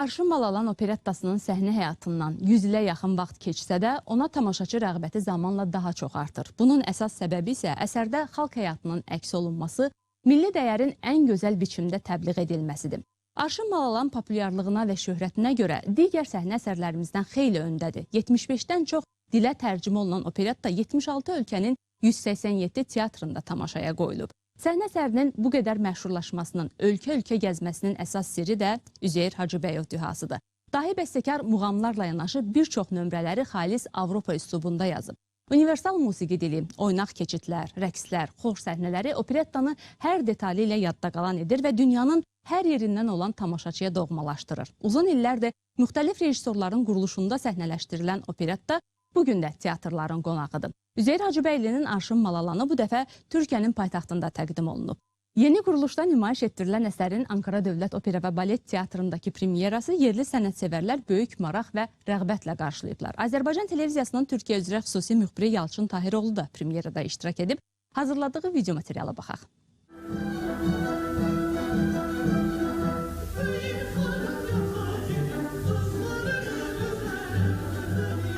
Arşın Malalan operettasının səhnə həyatından 100 ilə yaxın vaxt keçsə də, ona tamaşaçı rəğbəti zamanla daha çox artır. Bunun əsas səbəbi isə əsərdə xalq həyatının əks olunması, milli dəyərin ən gözəl biçimdə təbliğ edilməsidir. Arşın Malalan populyarlığına və şöhrətinə görə digər səhnə əsərlərimizdən xeyli öndədir. 75-dən çox dilə tərcümə olunan operetta 76 ölkənin 187 teatrında tamaşaya qoyulub. Səhnə əsərinin bu qədər məşhurlaşmasının, ölkə-ölkə gəzməsinin əsas sirri də Üzeyir Hacıbəyov dühasıdır. Dahi bəstəkar muğamlarla yanaşı bir çox nömrələri xalis Avropa üslubunda yazıb. Universal musiqi dili, oynaq keçidlər, rəqslər, xor səhnələri operettanı hər detaylı ilə yadda qalan edir və dünyanın hər yerindən olan tamaşaçıya doğmalaşdırır. Uzun illərdir müxtəlif rejissorların quruluşunda səhnələşdirilən operetta bu gün də teatrların qonağıdır. Üzeyir Hacıbəylinin Arşın Malalanı bu dəfə Türkiyənin paytaxtında təqdim olunub. Yeni quruluşda nümayiş etdirilən əsərin Ankara Dövlət Opera və Balet Teatrındakı premyerası yerli sənətsevərlər böyük maraq və rəğbətlə qarşılayıblar. Azərbaycan televiziyasının Türkiyə üzrə xüsusi müxbiri Yalçın Tahiroğlu da premyerada iştirak edib. Hazırladığı video materiala baxaq.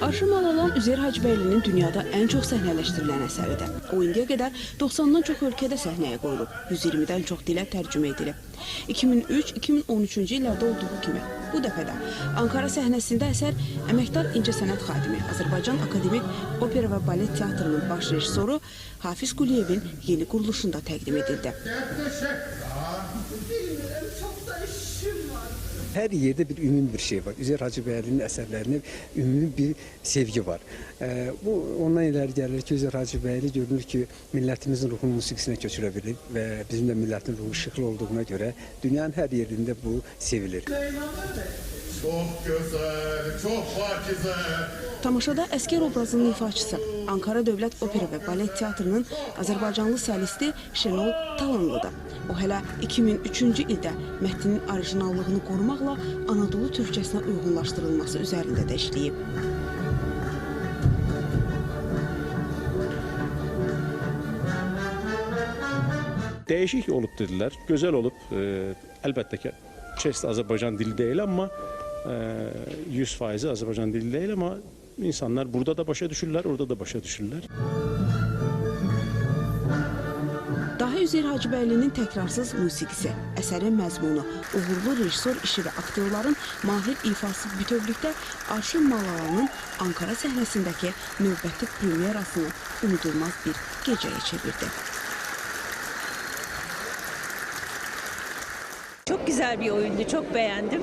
Arşın Malalan Üzeyir Hacıbəylinin dünyada ən çox səhnələşdirilən əsəridir. O indiyə qədər 90-dan çox ölkədə səhnəyə qoyulub, 120-dən çox dilə tərcümə edilib. 2003-2013-cü illərdə olduğu kimi bu dəfə də Ankara səhnəsində əsər əməkdar incəsənət xadimi, Azərbaycan Akademik Opera və Balet Teatrının baş rejissoru Hafiz Quliyevin yeni quruluşunda təqdim edildi. Çox da işim her yerde bir ümumi bir şey var. Üzer Hacı Beyli'nin eserlerine ümumi bir sevgi var. E, bu ondan ileri gelir ki Üzer Hacı Beyli görünür ki milletimizin ruhunu musikisine köçürebilir ve bizim de milletin ruhu şıklı olduğuna göre dünyanın her yerinde bu sevilir. Çok güzel, çok pakize, Tamaşada əskər obrazının ifaçısı, Ankara Dövlət Opera və Balet Teatrının Azərbaycanlı solisti Şenol Talanlıdır. O hələ 2003-cü ildə mətnin orijinallığını qorumaqla Anadolu türkçəsinə uyğunlaşdırılması üzərində də işləyib. Değişik olub dedilər, gözəl olub. E, əlbəttə ki, Çest Azərbaycan dili deyil, amma e, 100% Azərbaycan dili deyil, amma insanlar burada da başa düşürlər, orada da başa düşürlər. Daha Üzeyir Hacıbəylinin təkrarsız musiqisi, əsərin məzmunu, uğurlu rejissor işi və aktyorların mahir ifası bütövlükdə Arşın Malalanın Ankara səhnəsindəki növbəti premyerasını unudulmaz bir gecəyə çevirdi. Çok güzel bir oyundu, çok beğendim.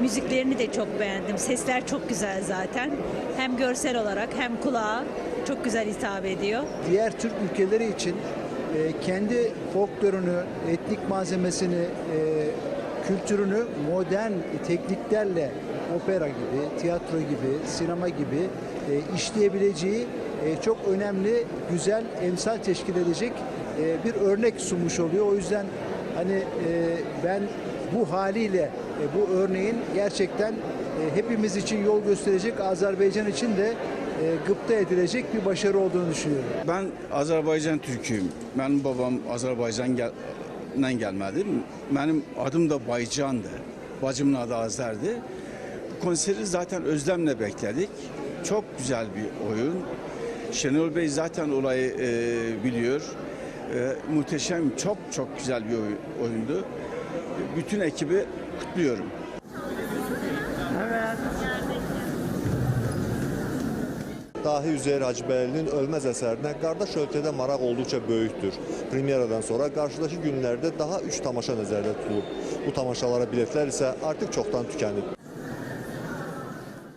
Müziklerini de çok beğendim. Sesler çok güzel zaten. Hem görsel olarak hem kulağa çok güzel hitap ediyor. diğer Türk ülkeleri için e, kendi folklorunu, etnik malzemesini, e, kültürünü modern tekniklerle opera gibi, tiyatro gibi, sinema gibi e, işleyebileceği e, çok önemli, güzel, emsal teşkil edecek e, bir örnek sunmuş oluyor. O yüzden hani e, ben bu haliyle bu örneğin gerçekten e, hepimiz için yol gösterecek, Azerbaycan için de e, gıpta edilecek bir başarı olduğunu düşünüyorum. Ben Azerbaycan Türküyüm. Benim babam Azerbaycan'dan gelmedi. Benim adım da Baycan'dı. Bacımın adı Azer'di. Konseri zaten özlemle bekledik. Çok güzel bir oyun. Şenol Bey zaten olayı e, biliyor. E, muhteşem, çok çok güzel bir oy- oyundu. Bütün ekibi kutluyorum. Dahi Üzeyir Hacıbəylinin Ölməz əsərinə qardaş ölkədə maraq olduqca böyükdür. Premyeradan sonra qarşıdakı günlərdə daha 3 tamaşa nəzərdə tutulub. Bu tamaşalara biletlər isə artıq çoxdan tükənib.